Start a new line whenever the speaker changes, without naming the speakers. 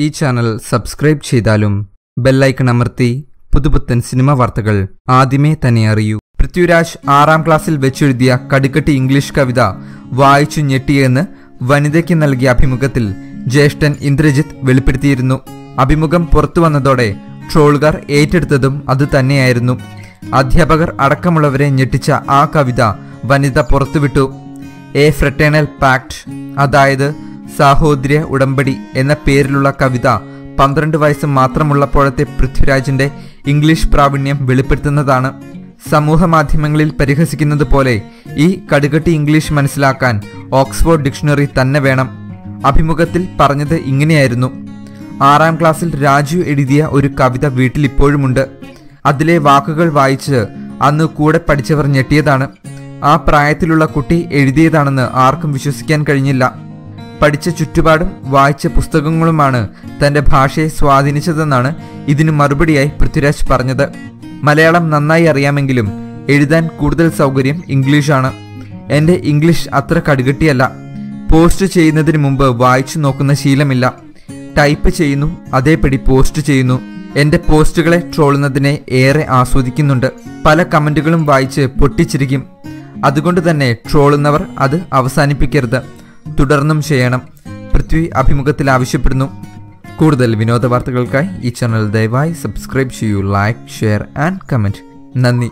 ഈ channel subscribe ചെയ്താലും bell icon അമർത്തി പുതുപുത്തൻ സിനിമ വാർത്തകൾ ആദ്യമേ തന്നെ അറിയൂ. പൃഥ്വിരാജ് ആറാം ക്ലാസ്സിൽ വെച്ചെഴുതിയ കടുക്കട്ടി ഇംഗ്ലീഷ് കവിത വായിച്ചു ഞെട്ടിയെന്ന് വനിതയ്ക്ക് നൽകിയ അഭിമുഖത്തിൽ ജ്യേഷ്ഠൻ ഇന്ദ്രജിത്ത് വെളിപ്പെടുത്തിയിരുന്നു. അഭിമുഖം പുറത്തു വന്നതോടെ ട്രോളുകാർ ഏറ്റെടുത്തതും അത് തന്നെയായിരുന്നു. അധ്യാപകർ അടക്കമുള്ളവരെ ഞെട്ടിച്ച ആ കവിത വനിത പുറത്തുവിട്ടു. എ ഫ്രട്ടേണൽ പാക്ട് അതായത് സാഹോദര്യ ഉടമ്പടി എന്ന പേരിലുള്ള കവിത പന്ത്രണ്ട് വയസ്സ് മാത്രമുള്ളപ്പോഴത്തെ പൃഥ്വിരാജിന്റെ ഇംഗ്ലീഷ് പ്രാവീണ്യം വെളിപ്പെടുത്തുന്നതാണ്. സമൂഹ മാധ്യമങ്ങളിൽ പരിഹസിക്കുന്നത് പോലെ ഈ കടുകട്ടി ഇംഗ്ലീഷ് മനസ്സിലാക്കാൻ ഓക്സ്ഫോർഡ് ഡിക്ഷണറി തന്നെ വേണം. അഭിമുഖത്തിൽ പറഞ്ഞത് ഇങ്ങനെയായിരുന്നു. ആറാം ക്ലാസ്സിൽ രാജു എഴുതിയ ഒരു കവിത വീട്ടിൽ ഇപ്പോഴുമുണ്ട് അതിലെ വാക്കുകൾ വായിച്ച് അന്ന് കൂടെ പഠിച്ചവർ ഞെട്ടിയതാണ്. ആ പ്രായത്തിലുള്ള കുട്ടി എഴുതിയതാണെന്ന് ആർക്കും വിശ്വസിക്കാൻ കഴിഞ്ഞില്ല. പഠിച്ച ചുറ്റുപാടും വായിച്ച പുസ്തകങ്ങളുമാണ് തന്റെ ഭാഷയെ സ്വാധീനിച്ചതെന്നാണ് ഇതിനു മറുപടിയായി പൃഥ്വിരാജ് പറഞ്ഞത്. മലയാളം നന്നായി അറിയാമെങ്കിലും എഴുതാൻ കൂടുതൽ സൗകര്യം ഇംഗ്ലീഷാണ്. എന്റെ ഇംഗ്ലീഷ് അത്ര കടുകട്ടിയല്ല. പോസ്റ്റ് ചെയ്യുന്നതിന് മുമ്പ് വായിച്ചു നോക്കുന്ന ശീലമില്ല. ടൈപ്പ് ചെയ്യുന്നു അതേപടി പോസ്റ്റ് ചെയ്യുന്നു. എന്റെ പോസ്റ്റുകളെ ട്രോളുന്നതിനെ ഏറെ ആസ്വദിക്കുന്നുണ്ട്. പല കമന്റുകളും വായിച്ച് പൊട്ടിച്ചിരിക്കും. അതുകൊണ്ട് തന്നെ ട്രോളുന്നവർ അത് അവസാനിപ്പിക്കരുത്. തുടർന്നും ചെയ്യണം പൃഥ്വി അഭിമുഖത്തിൽ ആവശ്യപ്പെടുന്നു. കൂടുതൽ വിനോദ വാർത്തകൾക്കായി ഈ ചാനൽ ദയവായി സബ്സ്ക്രൈബ് ചെയ്യൂ ലൈക്ക് ഷെയർ ആൻഡ് കമന്റ്. നന്ദി.